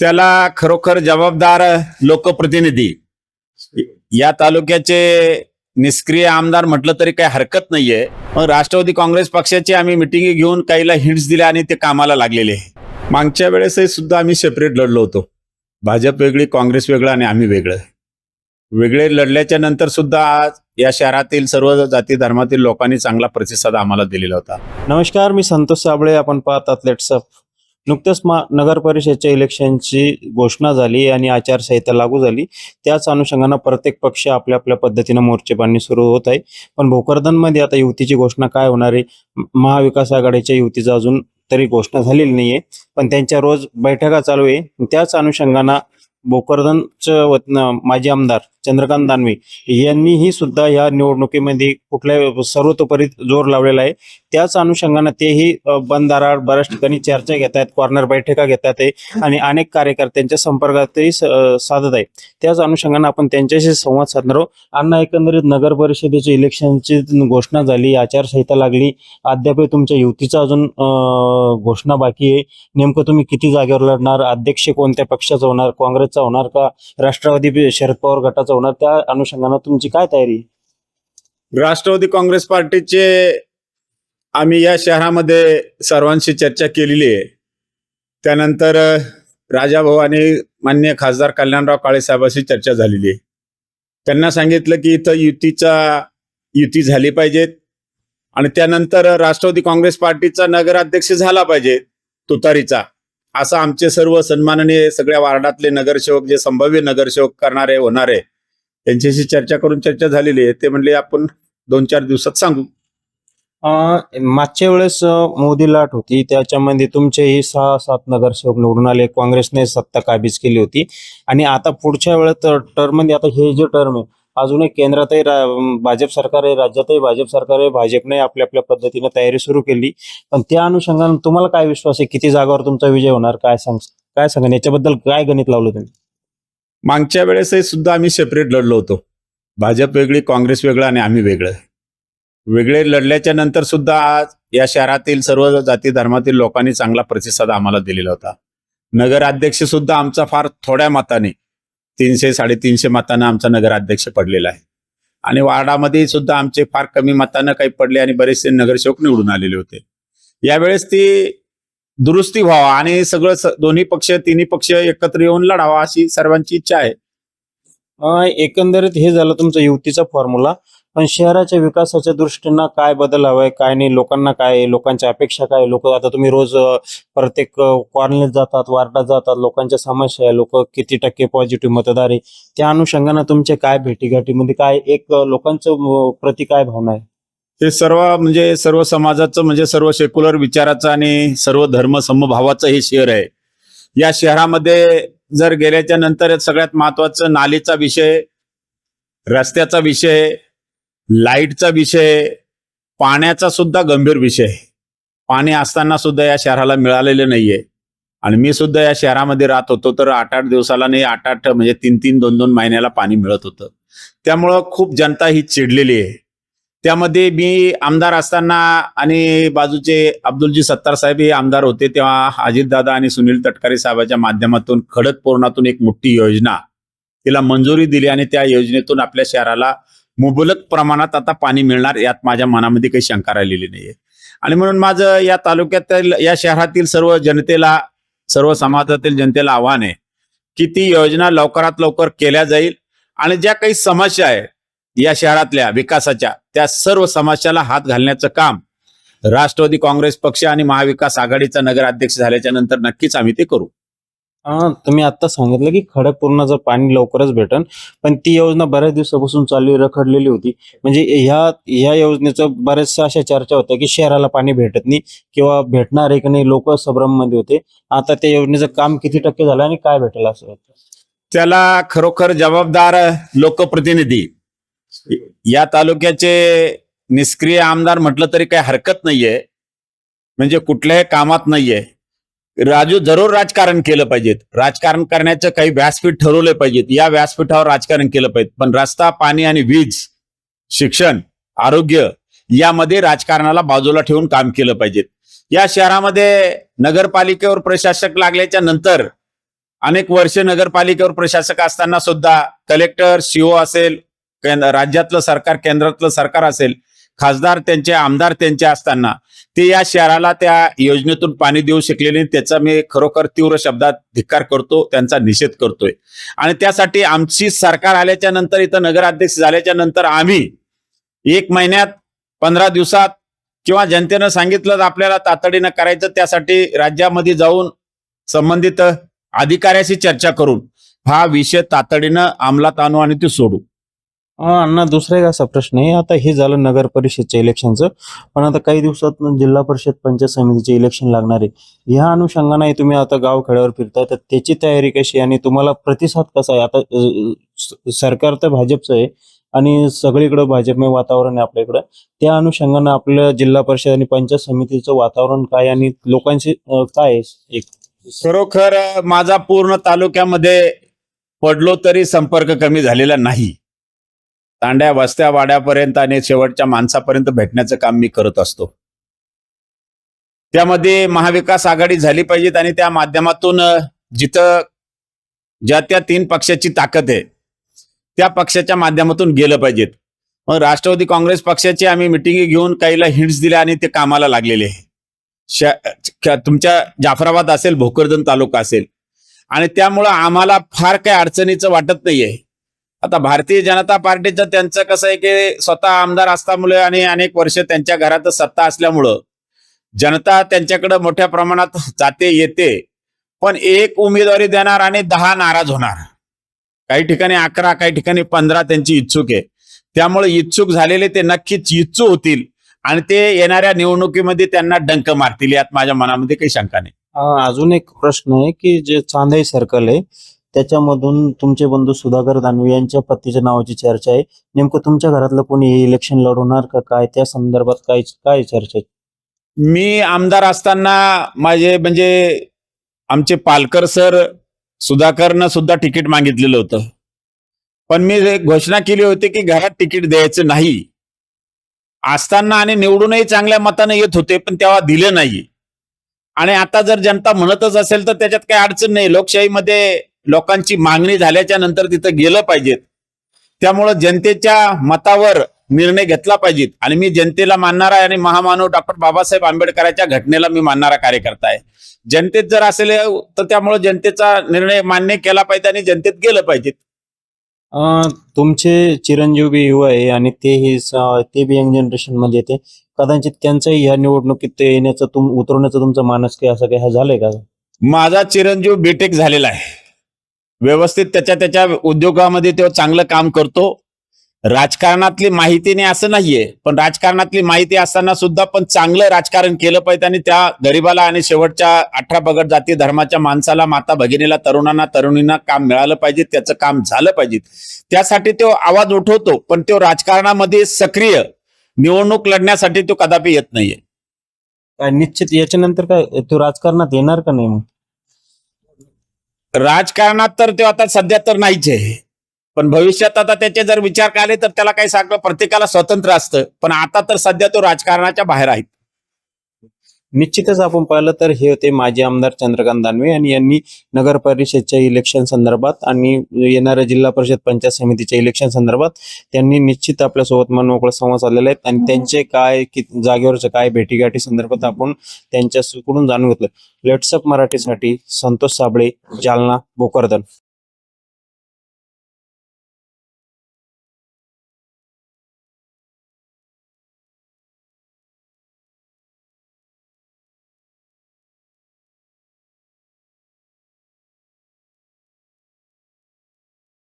त्याला खरोखर जबाबदार लोकप्रतिनिधी. या तालुक्याचे निष्क्रिय आमदार म्हटलं तरी काही हरकत नाहीये. मग राष्ट्रवादी काँग्रेस पक्षाची आम्ही मिटिंग घेऊन काहीला हिंट्स दिल्या आणि ते कामाला लागलेले आहे. मागच्या वेळेसही सुद्धा आम्ही सेपरेट लढलो होतो. भाजप वेगळी काँग्रेस वेगळं आणि आम्ही वेगळं. वेगळे लढल्याच्या नंतर सुद्धा आज या शहरातील सर्व जाती धर्मातील लोकांनी चांगला प्रतिसाद आम्हाला दिलेला होता. नमस्कार मी संतोष साबळे. आपण पाहतात अथलेट्स नुकत्याच मा नगर परिषदच्या इलेक्शनची घोषणा झाली आणि आचारसंहिता लागू झाली. त्याच अनुषंगानं प्रत्येक पक्ष आपल्या आपल्या पद्धतीनं मोर्चेबांधणी सुरू होत आहे. पण भोकरदनमध्ये आता युतीची घोषणा काय होणार आहे? महाविकास आघाडीच्या युतीचा अजून तरी घोषणा झालेली नाहीये. पण त्यांच्या रोज बैठका चालू आहे. त्याच अनुषंगानं भोकरदनच्या वतनं माजी आमदार चंद्रकांत दानवे यांनीही सुद्धा या निवडणुकीमध्ये कुठल्या सर्वतोपरी जोर लावलेला आहे. त्याच अनुषंगानं तेही बंदारावर बऱ्याच ठिकाणी चर्चा घेत आहेत कॉर्नर बैठका घेतात आहे आणि अनेक कार्यकर्त्यांच्या संपर्कातही स- साधत आहे त्याच अनुषंगानं आपण त्यांच्याशी संवाद साधणार आहोत. अण्णा एकंदरीत नगर परिषदेच्या इलेक्शनची घोषणा झाली आचारसंहिता लागली. अद्याप तुमच्या युतीचा अजून घोषणा बाकी आहे. नेमकं तुम्ही किती जागेवर लढणार? अध्यक्ष कोणत्या पक्षाचा होणार? काँग्रेस काँग्रेसचा होणार का? राष्ट्रवादी शरद पवार गटाचा होणार? त्या अनुषंगानं तुमची काय तयारी? राष्ट्रवादी काँग्रेस पार्टीचे आम्ही या शहरामध्ये सर्वांशी चर्चा केलेली आहे. त्यानंतर राजाभाऊ आणि मान्य खासदार कल्याणराव काळे साहेबांशी चर्चा झालेली आहे. त्यांना सांगितलं की इथं युतीचा युती झाली पाहिजेत. आणि त्यानंतर राष्ट्रवादी काँग्रेस पार्टीचा नगराध्यक्ष झाला पाहिजे तुतारीचा. असं आमचे सर्व सन्माननीय सगळ्या वार्डातले नगरसेवक जे संभाव्य नगरसेवक करणारे होणारे त्यांच्याशी चर्चा करून चर्चा झालेली आहे. ते म्हणले आपण दोन चार दिवसात सांगू. मागच्या वेळेस मोदी लाट होती. त्याच्यामध्ये तुमचेही सहा सात नगरसेवक निवडून आले. काँग्रेसने सत्ता काबीज केली होती. आणि आता पुढच्या वेळेत टर्ममध्ये आता हे जे टर्म आहे अजूनही केंद्रातही भाजप सरकार आहे राज्यातही भाजप सरकार आहे भाजपने आपल्या आपल्या पद्धतीने तयारी सुरू केली. पण त्या अनुषंगाने तुम्हाला काय विश्वास आहे? किती जागावर तुमचा विजय होणार? काय सांग काय सांगा? याच्याबद्दल काय गणित लावलं तुम्ही? मागच्या वेळेसही सुद्धा आम्ही सेपरेट लढलो होतो. भाजप वेगळी काँग्रेस वेगळं आणि आम्ही वेगळं. वेगळे लढल्याच्या नंतर सुद्धा आज या शहरातील सर्व जाती धर्मातील लोकांनी चांगला प्रतिसाद आम्हाला दिलेला होता. नगराध्यक्ष सुद्धा आमचा फार थोड्या मताने तीनशे साडेतीनशे मतानं आमचा नगराध्यक्ष पडलेला आहे. आणि वार्डामध्ये सुद्धा आमचे फार कमी मतानं काही पडले आणि बरेचसे नगरसेवक निवडून आलेले होते. यावेळेस ती दुरुस्ती व्हावा आणि सगळं दोन्ही पक्ष तिन्ही पक्ष एकत्र येऊन लढावा अशी सर्वांची इच्छा आहे. एकंदरीत हे झालं तुमचं युतीचा फॉर्म्युला पण शहराच्या विकासाच्या दृष्टीनं काय बदल हवाय काय नाही लोकांना काय लोकांच्या अपेक्षा काय? लोक आता तुम्ही रोज प्रत्येक कॉर्नर जातात वार्डात जातात लोकांच्या समस्या आहे लोक किती टक्के पॉझिटिव्ह मतदार आहे? त्या अनुषंगानं तुमचे काय भेटीगाठीमध्ये काय एक लोकांचं अं, प्रति काय भावना आहे? हे सर्व म्हणजे सर्व समाजाचं म्हणजे सर्व सेक्युलर विचाराचं आणि सर्व धर्म समभावाचं हे शहर आहे. या शहरामध्ये जर गेल्याच्यानंतर सगळ्यात महत्वाचं नालीचा विषय रस्त्याचा विषय लाईटचा विषय पाण्याचा सुद्धा गंभीर विषय आहे. पाणी असताना सुद्धा या शहराला मिळालेलं नाहीये. आणि मी सुद्धा या शहरामध्ये राहत होतो तर आठ आठ दिवसाला नाही आठ आठ म्हणजे तीन तीन दोन दोन महिन्याला पाणी मिळत होतं. त्यामुळं खूप जनता ही चिडलेली आहे. त्यामध्ये मी आमदार असताना आणि बाजूचे अब्दुलजी सत्तार साहेब हे आमदार होते तेव्हा अजितदादा आणि सुनील तटकरे साहेबाच्या माध्यमातून खडक पूर्णातून एक मोठी योजना तिला मंजुरी दिली आणि त्या योजनेतून आपल्या शहराला मुबलक प्रमाणात आता पाणी मिळणार यात माझ्या मनामध्ये काही शंका राहिलेली नाहीये. आणि म्हणून माझं या तालुक्यातील या शहरातील सर्व जनतेला सर्व समाजातील जनतेला आव्हान आहे की ती योजना लवकरात लवकर केल्या जाईल. आणि ज्या काही समस्या आहे या शहरातल्या विकासाच्या त्या सर्व समस्याला हात घालण्याचं काम राष्ट्रवादी काँग्रेस पक्ष आणि महाविकास आघाडीचा नगराध्यक्ष झाल्याच्यानंतर नक्कीच आम्ही ते करू. तुम्ही आता सांगितलं की खडकपूर्णाचं पाणी लवकरच भेटन पण ती योजना बऱ्याच दिवसापासून चालू रखडलेली होती. म्हणजे ह्या ह्या योजनेचं बऱ्याचशा अशा चर्चा होत्या की शहराला पाणी भेटत नाही किंवा भेटणार आहे की नाही लोक मध्ये होते. आता त्या योजनेचं काम किती टक्के झालं आणि काय भेटेल असं वाटतं? त्याला खरोखर जबाबदार लोकप्रतिनिधी या तालुक्याचे निष्क्रिय आमदार म्हटलं तरी काही हरकत नाहीये. म्हणजे कुठल्याही कामात नाहीये. राजू जरूर राजकारण केलं पाहिजेत. राजकारण करण्याचं काही व्यासपीठ ठरवले पाहिजेत. या व्यासपीठावर राजकारण केलं पाहिजे पण रस्ता पाणी आणि वीज शिक्षण आरोग्य यामध्ये राजकारणाला बाजूला ठेवून काम केलं पाहिजेत. या शहरामध्ये नगरपालिकेवर प्रशासक लागल्याच्या नंतर अनेक वर्ष नगरपालिकेवर प्रशासक असताना सुद्धा कलेक्टर सीओ असेल राज्यातलं सरकार केंद्रातलं सरकार असेल खासदार त्यांचे आमदार त्यांचे असताना ते या शहराला त्या योजनेतून पाणी देऊ शकले नाही. त्याचा मी खरोखर तीव्र शब्दात धिक्कार करतो त्यांचा निषेध करतोय. आणि त्यासाठी आमची सरकार आल्याच्यानंतर इथं नगराध्यक्ष झाल्याच्यानंतर आम्ही एक महिन्यात पंधरा दिवसात किंवा जनतेनं सांगितलं आपल्याला तातडीनं करायचं त्यासाठी राज्यामध्ये जाऊन संबंधित अधिकाऱ्याशी चर्चा करून हा विषय तातडीनं अंमलात आणू आणि ते सोडू. अण्णा दुसरा एक असा प्रश्न आहे. आता हे झालं नगर परिषदच्या इलेक्शनचं. पण आता काही दिवसात जिल्हा परिषद पंचायत समितीचे इलेक्शन लागणार आहे. ह्या अनुषंगाने तुम्ही आता गाव खेड्यावर फिरताय. तर त्याची तयारी कशी आहे? आणि तुम्हाला प्रतिसाद कसा आहे? आता सरकार तर भाजपचं आहे. आणि सगळीकडं भाजपमय वातावरण आहे आपल्याकडं. त्या अनुषंगानं आपल्या जिल्हा परिषद आणि पंचायत समितीचं वातावरण काय आणि लोकांशी काय आहे? एक खरोखर माझा पूर्ण तालुक्यामध्ये पडलो तरी संपर्क कमी झालेला नाही. तांड्या वस्त्या वाड्यापर्यंत आणि शेवटच्या माणसापर्यंत भेटण्याचं काम मी करत असतो. त्यामध्ये महाविकास आघाडी झाली पाहिजेत आणि त्या माध्यमातून जिथं ज्या त्या तीन पक्षाची ताकद आहे त्या पक्षाच्या माध्यमातून गेलं पाहिजेत. मग राष्ट्रवादी काँग्रेस पक्षाची आम्ही मिटिंगी घेऊन काहीला हिंट्स दिल्या आणि ते कामाला लागलेले आहे. तुमच्या जाफराबाद असेल भोकरदन तालुका असेल. आणि त्यामुळं आम्हाला फार काही अडचणीचं वाटत नाहीये. आता भारतीय जनता पार्टीचं त्यांचं कसं आहे की स्वतः आमदार असल्यामुळे आणि अनेक वर्ष त्यांच्या घरातच सत्ता असल्यामुळं जनता त्यांच्याकडे मोठ्या प्रमाणात जाते येते. पण एक उमेदवारी देणार आणि दहा नाराज होणार. काही ठिकाणी अकरा काही ठिकाणी पंधरा त्यांची इच्छुक आहे. त्यामुळे इच्छुक झालेले ते नक्कीच इच्छू होतील आणि ते येणाऱ्या निवडणुकीमध्ये त्यांना डंक मारतील यात माझ्या मनामध्ये काही शंका नाही. अजून एक प्रश्न आहे की जे चांदई सर्कल आहे त्याच्यामधून तुमचे बंधू सुधाकर दानवे यांच्या पत्नीच्या नावाची चर्चा आहे. नेमकं तुमच्या घरातलं कोणी इलेक्शन लढवणार का? काय? त्या संदर्भात काय काय चर्चा आहे? मी आमदार असताना माझे म्हणजे आमचे पालकर सर सुधाकरनं सुद्धा तिकीट मागितलेलं होतं. पण मी एक घोषणा केली होती की घरात तिकीट द्यायचं नाही. असताना आणि निवडूनही चांगल्या मताने येत होते पण तेव्हा दिलं नाही आणि आता जर जनता म्हणतच असेल तर त्याच्यात काही अडचण नाही. लोकशाहीमध्ये लोकांची मागणी झाल्याच्यानंतर तिथं गेलं पाहिजेत. त्यामुळं जनतेच्या मतावर निर्णय घेतला पाहिजेत. आणि मी जनतेला मानणारा आणि महामानव डॉक्टर बाबासाहेब आंबेडकरांच्या घटनेला मी मानणारा कार्यकर्ता आहे. जनतेत जर असेल तर त्यामुळे जनतेचा निर्णय मान्य केला पाहिजे आणि जनतेत गेलं पाहिजे. तुमचे चिरंजीव बी युवा आहे आणि ते हे स- ते बी यंग जनरेशनमध्ये येते कदाचित त्यांचंही या निवडणुकीत येण्याचं तुम उतरवण्याचं तुमचं मानस काही असं काही हा झालंय का? माझा चिरंजीव बीटेक झालेला आहे. व्यवस्थित त्याच्या त्याच्या उद्योगामध्ये तो चांगलं काम करतो. राजकारणातली माहिती नाही असं नाहीये पण राजकारणातली माहिती असताना सुद्धा पण चांगलं राजकारण केलं पाहिजे आणि त्या गरीबाला आणि शेवटच्या अठरा बगट जाती धर्माच्या माणसाला माता भगिनीला तरुणांना तरुणींना काम मिळालं पाहिजे त्याचं काम झालं पाहिजे. त्यासाठी तो आवाज उठवतो पण तो राजकारणामध्ये सक्रिय. निवडणूक लढण्यासाठी तो कदापि येत नाहीये. काय निश्चित याच्यानंतर काय तो राजकारणात येणार का नाही मग? राजकारणात तर ते आता सध्या तर नाहीच आहे. पण भविष्यात आता त्याचे जर विचार केले तर त्याला काही सांगलं प्रत्येकाला स्वतंत्र असतं. पण आता तर सध्या तो राजकारणाच्या बाहेर आहे. निश्चितच आपण पाहिलं तर हे होते माजी आमदार चंद्रकांत दानवे आणि यांनी नगर परिषदच्या इलेक्शन संदर्भात आणि येणाऱ्या जिल्हा परिषद पंचायत समितीच्या इलेक्शन संदर्भात त्यांनी निश्चित आपल्यासोबत मनमोकळा संवाद साधलेला आहे. आणि त्यांचे काय कि जागेवरचे काय भेटीगाठी संदर्भात आपण त्यांच्याकडून जाणून घेतलं. लेट्सअप मराठीसाठी संतोष साबळे जालना भोकरदन.